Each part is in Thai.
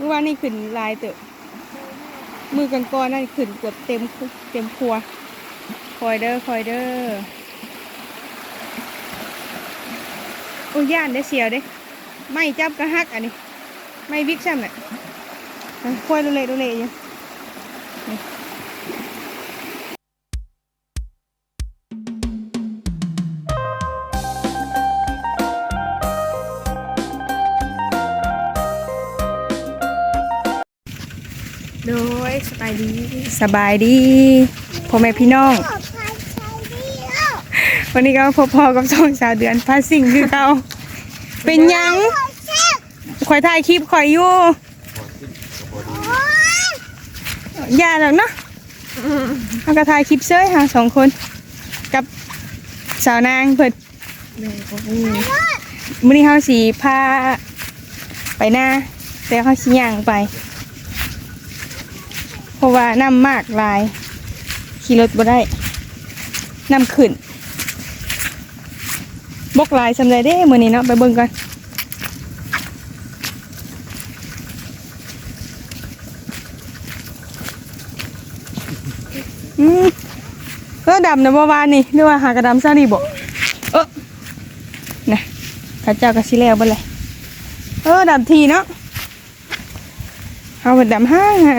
เมื่อวานนี่ขึ้นลายเตอะมือกันก้อนนั่นขึ้นเกือบเต็มเต็มครัว คอยเด้อคอยเด้อโอ้ย่านได้เสียวเด้ไม่จับกระหักอันนี้ ไม่วิกซ้ำน่ะอะคอยดูเลยดูเลยอยู่ายดีสบายดีพ่อแม่พี่น้อง วันนี้ก็พบพอกับสองสาวเดือนพาสิ่งคือเก่าเป็นหยังคอยถ่ายคลิปคอยอยู่อย่าแล้วเนาะเอาก็ถ่ายคลิปเซ้ยค่ะสองคน กับสาวนางเพิ่นมื้อนี้เฮาสีพาไปหน้าแต่เขาสิย่างไป เพราะว่าน้ำมากลาย ขี่รถบ่ได้น้ำขึ้น บกลายสำไรเด้มือนี้เนาะไปเบิ่งกันอืมเออดำนะบ่วานนี่หรือว่าหากระดำซานี่บ่เออนะข้าเจ้าก็สิแล้วบ่เลยเออดำทีเนาะเอาไปดำห้างห่าง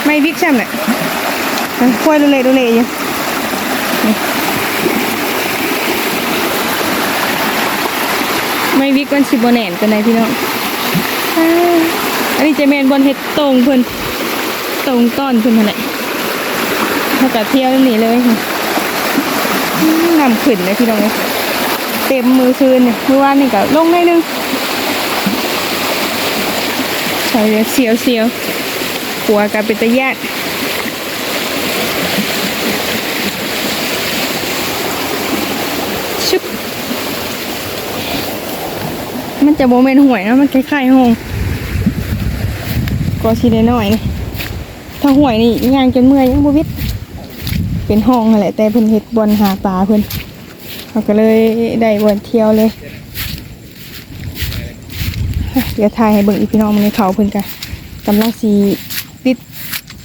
านนี่ขึ้นหลายเตอะมือกันก่มเต็มครัวคอยคอยเด้อโอ้ยย่านได้อเสียวเด้ไม่จับกระหักอันนี้ไม่วิกซ้ำน่ะอะคอยดูเลยดูเลยอยู่ไม่วิกวันสิบแหนนกันไหนพี่น้องอันนี้จะแมนบนเฮ็ดตรงเพิ่นตรงต้อนเพิ่นเท่าไหร่ถ้ากับเที่ยวนี่เลยนำขึ้นเลยพี่น้องเต็มมือคืนเนี่ยเมื่อวานนี่ก็ลงได้นึงใส่เสียวเสียว ๆหัวกับเป็นตะยานชุบมันจะโมเมนห่วยนะมันคล้ายๆห้องก็ชีได้น้อยนี่ถ้าห่วยนี่ย่างจนเมื่อยยังบ่วิดเป็นห้องนั่นแหละแต่เพิ่นเฮ็ดบอลหาปลาเพิ่นเขาก็เลยได้บอลเที่ยวเลยเดี๋ยวถ่ายให้เบิ่งอีพี่น้องมันในเขาเพิ่นกันกำลังสี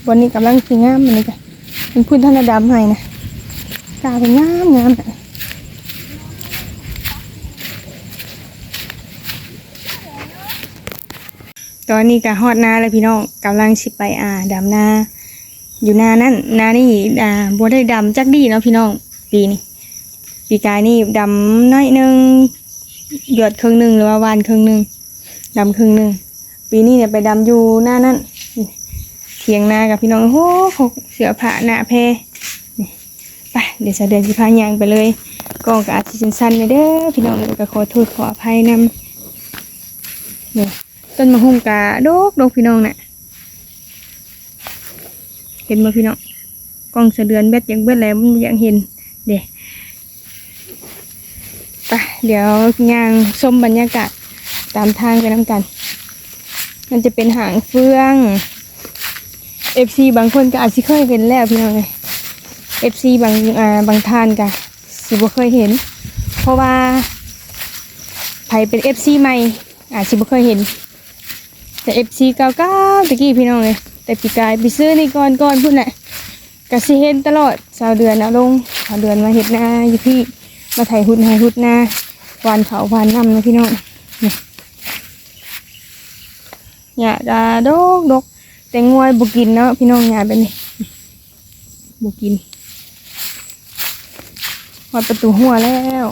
วันนี้กำลังสีงามมันนี่กันเป็นพื้นธนดำให้นะกาเป็นงามงามตอนนี้ก็ฮอดนาเลยพี่น้องกำลังสิไปอ่าดำนาอยู่นานั่นนานี่อ่าบ่ได้ดำจักดีเนาะพี่น้อง ปีนี้ปีกายนี่ดำน้อยหนึงหยดครึ่งหนึ่งหรือว่าวานครึ่งหนึ่งดำครึ่งหนึ่งปีนี้เนี่ยไปดำอยู่หน้านั่น เถียงนากับพี่น้องโอ้โหเขาเสือผ้าหน้าแพนี่ไปเดี๋ยวจะเดินสิพายางไปเลยกองก็อาจจะสั้นๆไปเด้อพี่น้องก็ขอโทษขออภัยนำเนี่ยต้นมะฮุ่งกาดกดกพี่น้องน่ะเห็นมาพี่น้องกล้องสะเดือนเบ็ดยังเบ็ดแล้วมันยังเห็นเดี๋ยวไปเดี๋ยวย่างชมบรรยากาศตามทางไปน้ำกัน มันจะเป็นหางเฟือง เอฟซีบางคนก็อาจจะเคยเห็นแล้วพี่น้องเลยเอฟซีบางอ่าบางท่านก็สิบ่เคยเห็น เพราะว่าไผเป็นเอฟซีใหม่อาจสิบ่เคยเห็น แต่เอฟซีเก่าๆตะกี้พี่น้องเลยแต่ปีกายไปซื้อนี่ก่อนก่อนพุ่นแหละกะสิเห็นตลอดสาวเดือนเอาลงสาวเดือนมาเห็ดนาอยู่พี่มาไถหุดนาหุดนาหวานเขาหวานน้ำนะพี่น้องเนี่ยาดาดกดก แต่งวยบุกินเนาะพี่น้องยาเป็นนี่บุกินวัดประตูหัวแล้ว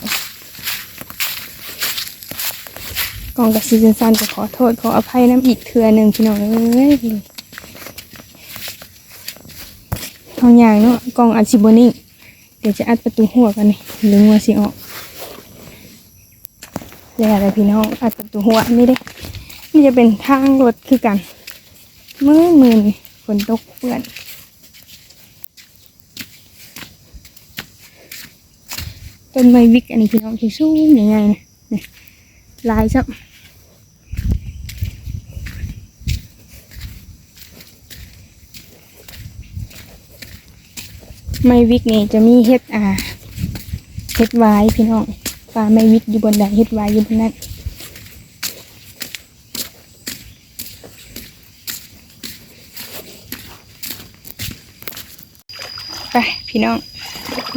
กองกับซีซันซันจะขอโทษขออภัยน้ำอีกเทือหนึ่งพี่น้องเอ้ยทองอย่างเนาะกองอัดซิบนิ่งเดี๋ยวจะอัดประตูหัวกันนี่หรืองัวสิออกอย่าอะไรพี่น้องอัดประตูหัวนี่เด้นี่จะเป็นทางรถคือกัน มือมือนี่ฝนตกเปื้อนต้นไม้วิกอันนี้พี่น้องที่สูงยังไงนะนี่ลายซับไม้วิกนี่จะมีเฮ็ดอ่าเฮ็ดไว้พี่น้องปลาไม้วิกอยู่บนใดเฮ็ดไว้อยู่บนนั้นไป พี่น้อง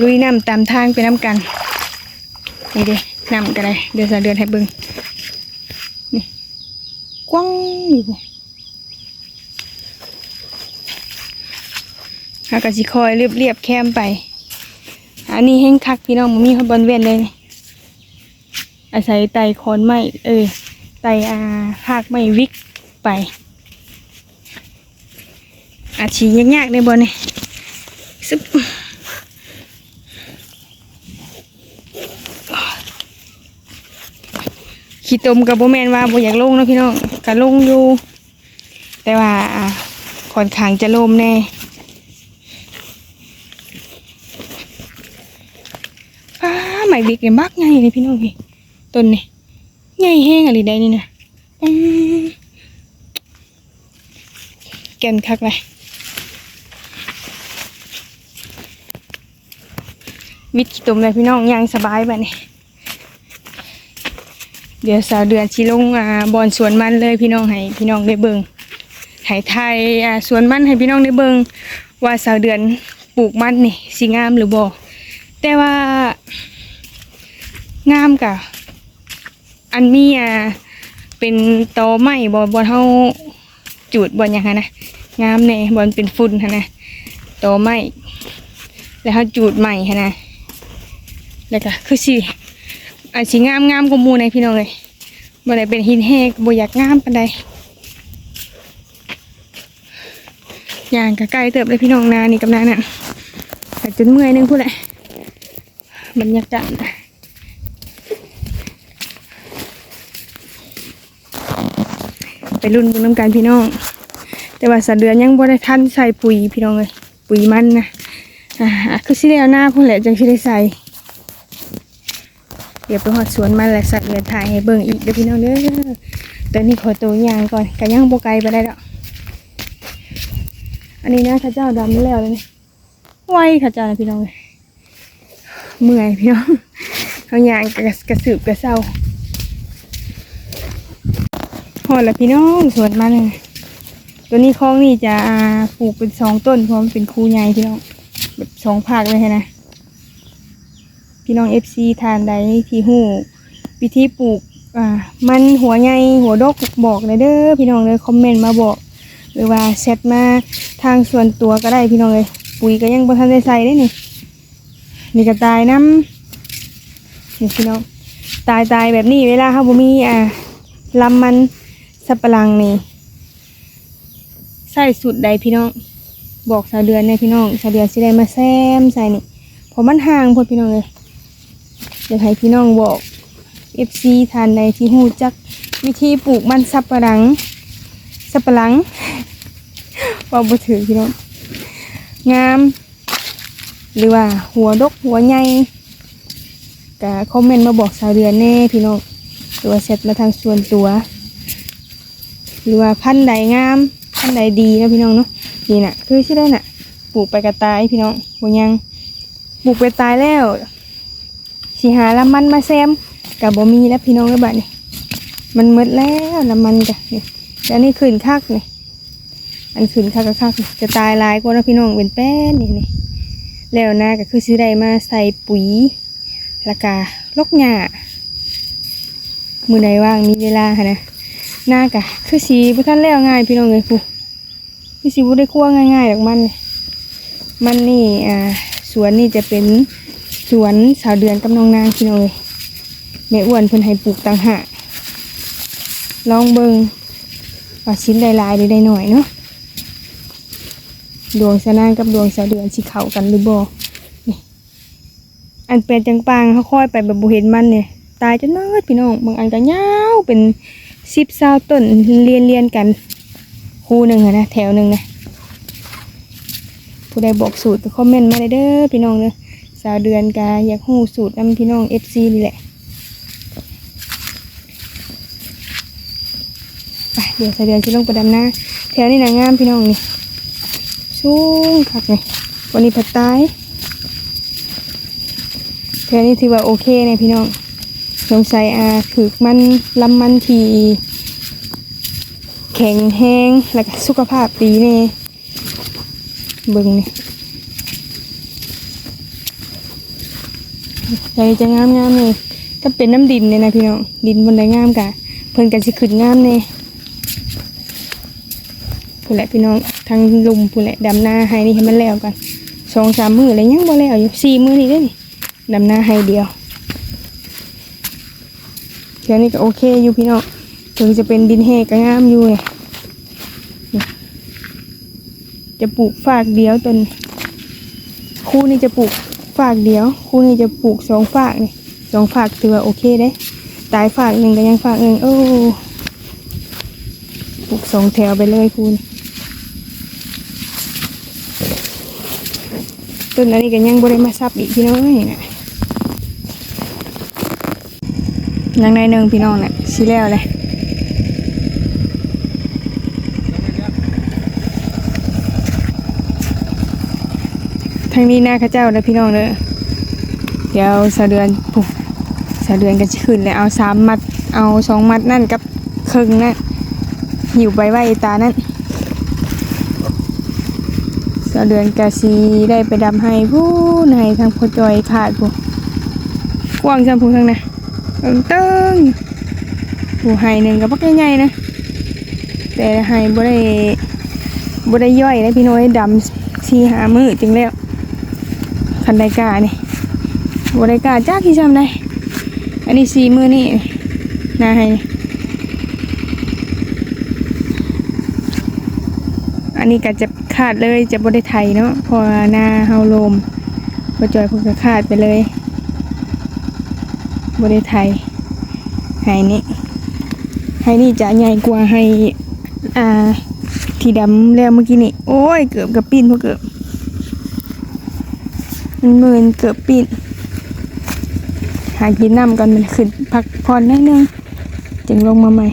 ลุยน้ำตามทางไปน้ำกันนี่เด้น้ำกันเลยเดือนสองเดือนให้บิ่งนี่กว้างนี่เด้ากะสิคอยเรียบเรียบๆแคมไป อันนี้แห้งคักพี่น้องมันมีคนบนเวียนเลย อาศัยไตคอนไม้เอ้ยไตอาหากไม้วิกไป อาชียากๆในบนนี่ซึบ ขี้ตมกับโบแมนว่าโบอยากลงนะพี่น้องก็ลงอยู่ แต่ว่าค่อนข้างจะลมแน่ฟ้าใหม่บิ๊กเนี่ยมักไงเลยพี่น้องพี่ต้นนี่ใหญ่แห้งอะไรได้นี่นะแก่นคักเลยวิทย์ขี้ตมเลยพี่น้องยังสบายแบบนี้ เดี๋ยวสาวเดือนชิลงอ่าบอนสวนมันเลยพี่น้องให้พี่น้องได้เบิงให้ไทยอ่าสวนมันให้พี่น้องได้เบิงว่าสาวเดือนปลูกมันนี่สิงามหรือบ่แต่ว่างามกะอันมีอ่าเป็นตอไม้บ่บ่เฮาจูดบ่หยังหั้นนะงามแน่บ่มันเป็นฝุ่นหั้นนะตอไม้แล้วเฮาจูดใหม่หั้นนะแล้วก็คือสิ อาชีงามงามกว่ามูในพี่น้องเลยบ่ได้เป็นหินแหกบ่อยากงามปานใดย่างกใกล้เติบเลยพี่น้องนานี่กับนานั่นแต่จนเมื่อยนึงพูดแหละบรรยากาศไปรุ่นบุญน้ำกันพี่น้อง แต่ว่าสะเดือนยังบ่ได้ทันใส่ปุ๋ยพี่น้องเลยปุ๋ยมันนะอ่าคือสิได้เอาหน้าพูดแหละจังสิได้ใส่ เดี๋ยวไปหอดสวนมันแหละสัตว์เดือนถ่ายให้เบิ่งอีกเด้อพี่น้องเด้อตอนนี้ขอตัวอยางก่อนกันยังโบไกลไปได้แล้วอันนี้นะข้าเจ้าดำแล้วเลยนี่ไวข้าเจ้านะพี่น้องเลยเมื่อยพี่น้องเขายางกระกระสืบกระเซาหอดล้วพี่น้องสวนมันเลยตัวนี้คลองนี่จะปลูกเป็นสองต้นเพราะมันเป็นคูใหญ่พี่น้องแบบสองภาคเลยนะ พี่น้องเอฟซีทานใดที่หูวิธีปลูกอ่ามันหัวใหญ่หัวดกบอกเลยเด้อพี่น้องเลยคอมเมนต์มาบอกหรือว่าแชทมาทางส่วนตัวก็ได้พี่น้องเลยปุ๋ยก็ยังบ่ทันได้ใส่ได้นี่นี่ก็ตายน้ำนี่พี่น้องตายตายแบบนี้เวลาเขาบ่มีอ่าลำมันสับปะรังนี่ใส่สุดใดพี่น้อง บอกสาวเดือนเนี่ยพี่น้องสาวเดือนสิได้มาแซมใส่นี่เพราะมันห่างพอพี่น้องเลย อยากให้พี่น้องบอก FC ทานในที่หูจักวิธีปลูกมันสับปะหลัง สับปะหลังว่าบ่ถือพี่น้องงาม หรือว่าหัวดกหัวใหญ่ก็คอมเมนต์มาบอกสาวเดือนแน่พี่น้องหรือว่าแชทมาทางส่วนตัว หรือว่าพันธุ์ใดงาม พันธุ์ใดดีนะพี่น้องเนาะนี่น่ะ คือใช่ได้น่ะ ปลูกไปกระตายพี่น้องหัวยังปลูกไปตายแล้ว สิหาละมันมาแซมกับบ่มีแล้วพี่น้องเลยบัดนี่มันหมดแล้วละมันจ้ะนี่แล้วนี่ขึ้นคักนี่อันขึ้นคักก็คักนี่จะตายลายกว่าเนาะพี่น้องเป็นแป้นนี่นี่แล้วนาก็คือซื้อได้มาใส่ปุ๋ยแล้วก็ลกหญ้ามือใดว่างมีเวลาหั้นะหน้ากะคือสีบ่ทันแล้วง่ายพี่น้องเลยผู้คือสีบ่ได้คั่วง่ายๆดอกมัน มันนี่อ่าสวนนี่จะเป็น สวนสาวเดือนกับน้องนางพี่น้องเลยแม่อ้วนเพิ่นให้ปลูกต่างหากลองเบิงว่าชิ้นใดหลายหรือใดหน่อยเนาะดวงสะนางกับดวงสาวเดือนสิเข้ากันหรือบ่นี่อันเป็นจังปางเขาค่อยไปแบบบ่เห็นมันเนี่ยตายจนหมดพี่น้องบางอันก็ยาวเป็นสิบเศร้าต้นเรียนเรียนกันคู่หนึ่งนะแถวหนึ่งนะผู้ใดบอกสูตรก็คอมเมนต์มาได้เด้อพี่น้องเด้อาวเดือนกาอยากหู้สูตรนำพี่น้องเอฟซีนี่แหละไปเดี๋ยวสาวเดือนจะลงไปดำหน้าแถวนี้นะงามพี่น้องนี่สูงคักเลยวันนี้ผัดตายแถวนี้ถือว่าโอเคเนี่ยพี่น้องสงสัยอาถึกมันลำมันทีแข็งแห้งแล้วก็สุขภาพดีเน่เบิ่งนี่ ใจจะงามงามๆเลยก็เป็นน้ำดินเลยนะพี่น้องดินบนไดงามกะเพิ่นกันสิขึ้นงามเน่ผู้แหละพี่น้องทางลุมผู้แหละดำหน้าให้นี่ให้มันแล้วกันสองสามมือเลยยังบ่แล้วอยู่สี่มือนี่เด้นี่ดำหน้าให้เดียวเที่ยนี้ก็โอเคอยู่พี่น้องถึงจะเป็นดินแห้งก็งามอยู่เลยนี่จะปลูกฝากเดียวต้นคู่นี้จะปลูก ฝากเดียวคู่นี้จะปลูกสองฝากนี่สองฝากถือว่าโอเคเด้ ตายฝากหนึ่งก็ยังฝากหนึ่งโอ้ปลูกสองแถวไปเลยคุณต้นอันนี้ก็ยังบ่ได้มาซับอีกพี่น้องนี่นะยังในหนึ่งพี่น้องเนี่ยชิแล้วเลย ทางนี้หน้าข้าเจ้านะพี่น้องเด้อเดี๋ยวสะเดือนปุ๊บสะเดือนกันขึ้นเลยเอาสามมัด เอาสองมัดนั่นกับครึ่งนั่นหิวไปไว้ตานั่นสะเดือนกะซีได้ไปดำให้ผู้ในทางพจอยขาดผู้กว้างจังผู้ทางนะเติ้งผู้ไห้หนึ่งกับปักใหญ่ๆนะแต่ไห้บ่ได้บ่ได้ย่อยนะพี่น้อยดำสีหามือจึงแล้ว คันไดกานี่บไดกาจ้าที่จำได้อันนี้สีมือนี่นาให้อันนี้ก็จะขาดเลยจะบ่ได้ไทยเนาะพอหน้าเฮาลมพอจอยพิ่นก็ขาดไปเลยบริไทยไฮนี่ไฮนี่จะใหญ่กว่าไฮอ่าที่ดำแล้วเมื่อกี้นี่ โอ้ย เกือบกับปีนพอเกือบ เป็นหมื่นเกือบปีนหากินน้ำกันมันขึ้นพักผ่อนนิดนึงจึงลงมาใหม่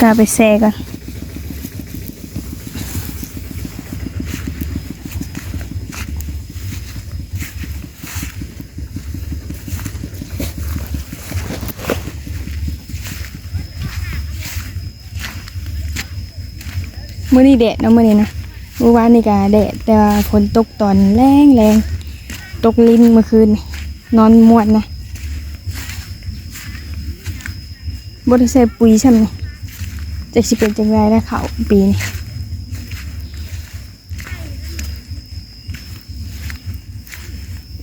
กล้าไปแซกัน มื่อนี้แดดเนาะมื่อนี้นะเมื่อวานนี่ก็แดดแต่ว่าฝนตกตอนแรงแรงตกลิ้นเมื่อคืนนี่นอนมวนนะบไดใส่ปุ๋ยใช่ไหมจะสิเป็นจังไรนะเขาปีนี้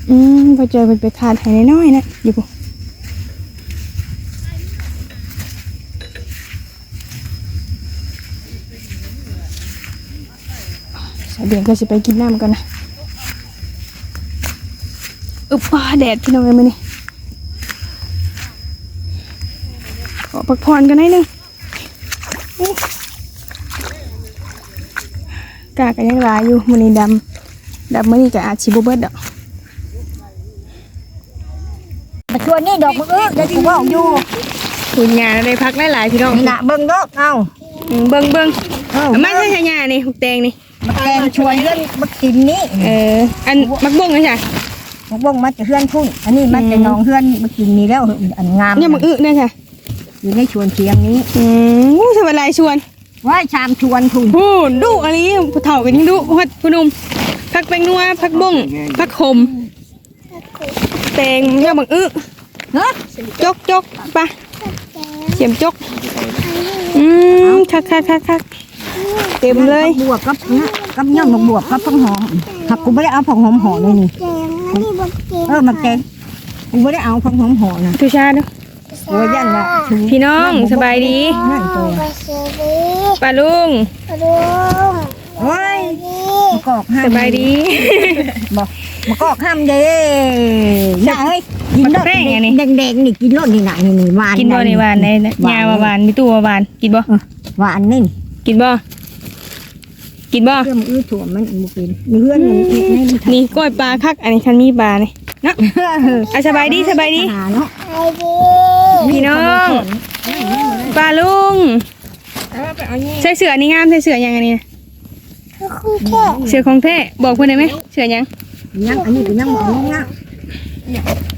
อืมพอเจอเป็นไปขาดหายน้อยๆนะอยู่ปุ๊สาย เดือนก็สิไปกินน้ำกันนะอึบป้าแดดพี่น้องเอ้ยมานี่ขอพักผ่อนกันหน่อยหนึงกากันยังลายอยู่มันนี้ดำดำมันนี้ก็อาจสิบเบิดดอกชวนนี่ดอกมึงเออเดี๋ยวกูบอกอยู่คุณยาได้พักหลายๆพี่น้องนี่นะเบิ่งดอกเอาเบิ่งเบิ่งเออเอามาใช่ใช่ยานี่หุกแตงนี่ มาแกงชวนเพื่อนมากินนี่เออ อันมักบ้งนะจ๊ะมาบ่งมาจะเพื่อนพุ่นอันนี้มาจะน้องเพื่อนมากินนี่แล้วอันงามเนี่ยมักอึนะจ๊ะอยู่ในชวนเชียงนี้อืมอู้สบายชวนว่าชามชวนพุ่นพูนดุอะไรผู้เฒ่ากันยังดุพัดผู้หนุ่มพักแป้งนัวพักบ้งพักขมแตงเนี่ยมักอึเนาะจกจกปะเขียมจกอืมคักคักคักคัก เต็มเลยบวกกับเนี่ยกับย่อมบวกกับผักหอมหักกูไม่ได้เอาผักหอมห่อเลยนี่เออมาแกงกูไม่ได้เอาผักหอมห่อนะทุชาเนาะโอ้ยยันละชูพี่น้องสบายดีนั่นตัวป้าลุงโอ้ยกอกห้ามสบายดีบอกมากอกห้ามเด้อย่าเอ้ยกินมันรสแป้งอันนี้แดงๆนี่กินรสนี่น่ะนี่นี่หวานกินบ่ในหวานในยาว่าหวานมีตู้ว่าหวานกินบ่หวานนี่ กินบ่กินบ่เครื่องอื้อถั่วมันบ่กินมีเพื่อนมันกินนี่นี่กล้วยปลาคัก อันนี้คันมีปลานี่เนาะอะสบายดีสบายดี หาเนาะพี่น้องปลาลุงใส่เสื้อนี่งามใส่เสื้อยังไงนี่เสื้อของแท้บอกเพิ่นได้ไหมเสื้อยังยังอันนี้ก็ยังบ่เอาเนาะ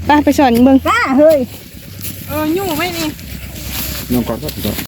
ไปไปสอนเบิ่งกล้าเฮ้ยน้องก่อนก็ก่อน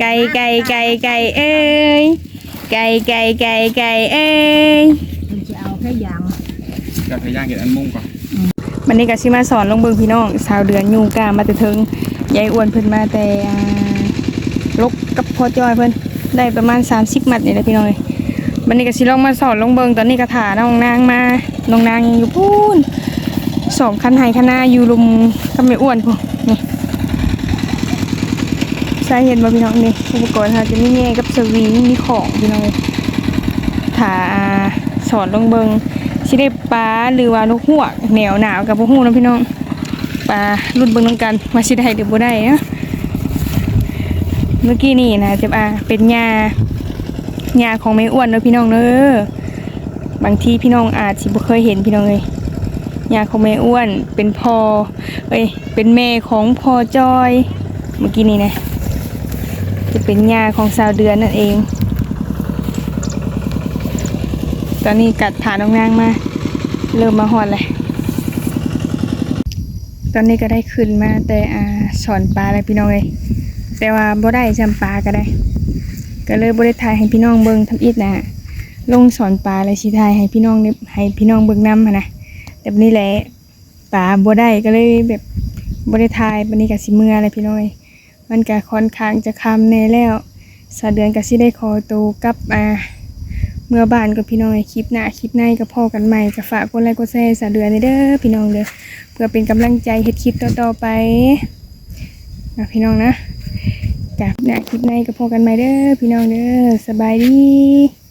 ไก่ไก่ไก่ไก่เอ้ยไก่ไก่ไก่ไก่เอ้ยมันจะเอาแค่ยางจะพยายามเก็บอันมุ่งก่อนวันนี้ก็สิมาสอนลงเบิ่งพี่น้องสาวเดือนยูกามาแต่ถึงยายอ้วนเพิ่นมาแต่อ่าลกกับพ่อจอยเพิ่นได้ประมาณ 30 มัดนี่แหละพี่น้องเอ้ยวันนี้ก็สิลองมาสอนลงเบิ่งตอนนี้ก็ถ่าน้องนางมาน้องนางยังอยู่พูนสองคันไห้คันหน้าอยู่ลุมกับแม่อ้วนพุ่นนี่ ใช่เห็นบ่พี่น้องนี่อุปกรณ์ค่ะจะมีแง่กับสวิงมีของพี่น้องเอ้ยถ่าสอนลงเบิงสิได้ปลาหรือว่านกหัวแนวหนาวกับพวกหูนะพี่น้องปลารุ่นเบิ่งนำกันว่าสิได้หรือบ่ได้เนาะเมื่อกี้นี่นะจะอ่าเป็นหญ้าหญ้าของแม่อ้วนเนาะพี่น้องเด้อบางทีพี่น้องอาจสิบ่เคยเห็นพี่น้องเอ้ยหญ้าของแม่อ้วนเป็นพอเอ้ยเป็นแม่ของพอจอย เมื่อกี้นี่นะ จะเป็นหญ้าของสาวเดือนนั่นเอง ตอนนี้กัดฐานน้องนางมา เริ่มมาหอดเลยตอนนี้ก็ได้ขึ้นมาแต่อาสอนปลาอะไรพี่น้องเลยแต่ว่าบ่ได้จำปลาก็ได้ ก็เลยบ่ได้ถ่ายให้พี่น้องเบิ่งทำอิดนะลงสอนปลาอะไรสิถ่ายให้พี่น้องให้พี่น้องเบิ่งนำหั้นนะแต่บัดนี้แหละปลาบ่ได้ก็เลยแบบบ่ได้ถ่ายบัดนี้ก็สิเมื่ออะไรพี่น้องเอ้ย มันก็ค่อนข้างจะคำแน่แล้วสาเดือนก็สิได้ขอตัวกลับมาเมื่อบ้านกับพี่น้องในคลิปหน้าคลิปในกับพ่อกันใหม่ก็ฝากกดไลค์กดแชร์สาเดือนเด้อพี่น้องเด้อเพื่อเป็นกำลังใจเฮ็ดคลิปต่อๆไปนะพี่น้องนะจากหน้าคลิปในกับพ่อกันใหม่เด้อพี่น้องเด้อสบายดี